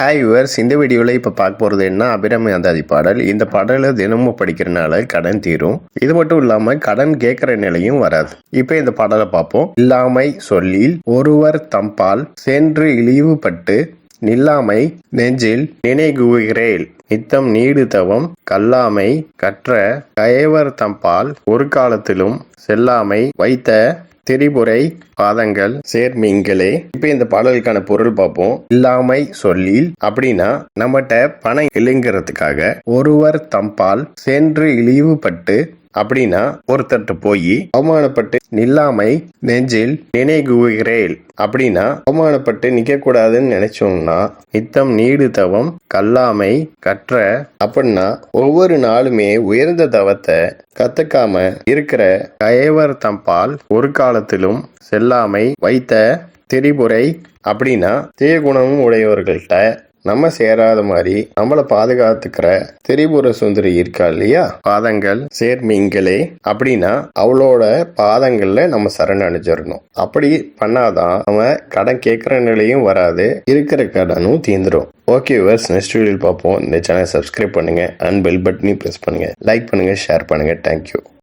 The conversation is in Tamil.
ஹாய் யுவர்ஸ் இந்த வீடியோவில் இப்போ பார்க்க போகிறது என்ன? அபிராமி அந்தாதி பாடல். இந்த பாடலை தினமும் படிக்கிறனால கடன் தீரும். இது மட்டும் இல்லாமல் கடன் கேட்குற நிலையும் வராது. இப்போ இந்த பாடலை பார்ப்போம். இல்லாமை சொல்லில் ஒருவர் தம்பால் சென்று இழிவுபட்டு நில்லாமை நெஞ்சில் நினைகுகிறேல். நித்தம் நீடு தவம் கல்லாமை கற்ற கயவர் தம்பால் ஒரு காலத்திலும் செல்லாமை வைத்த திரிபுரை பாதங்கள் சேர்மீங்களே. இப்போ இந்த பாடலுக்கான பொருள் பார்ப்போம். இல்லாமை சொல்லில் அப்படின்னா நம்மகிட்ட பணம் இல்லைங்கிறதுக்காக ஒருவர் தம்பால் சென்று இழிவுபட்டு அப்படின்னா ஒருத்தர்கிட்ட போய் அவமானப்பட்டு நில்லாமை நெஞ்சில் நினைகுகிறேன் அப்படின்னா அவமானப்பட்டு நிற்கக்கூடாதுன்னு நினைச்சோம்னா நித்தம் நீடு தவம் கல்லாமை கற்ற அப்படின்னா ஒவ்வொரு நாளுமே உயர்ந்த தவத்தை கத்துக்காம இருக்கிற கயவர் தம்பால் ஒரு காலத்திலும் செல்லாமை வைத்த திரிபுரை. அப்படின்னா தீயகுணமும் உடையவர்கள்ட்ட நம்ம சேராத மாதிரி நம்மளை பாதுகாத்துக்கிற திரிபுர சுந்தரி இருக்கா இல்லையா? பாதங்கள் சேர்மீங்களே அப்படின்னா அவளோட பாதங்கள்ல நம்ம சரண் அணிஞ்சிடணும் அப்படி பண்ணாதான் நம்ம கடன் கேட்குற நிலையும் வராது. இருக்கிற கடனும் தீந்துடும் ஓகே வர்ஸ் நெக்ஸ்ட் வீடியோவில் பார்ப்போம். இந்த சேனலை சப்ஸ்கிரைப் பண்ணுங்க. அண்ட் பெல் பட்டனையும் ப்ரெஸ் பண்ணுங்க. லைக் பண்ணுங்க ஷேர் பண்ணுங்க. Thank you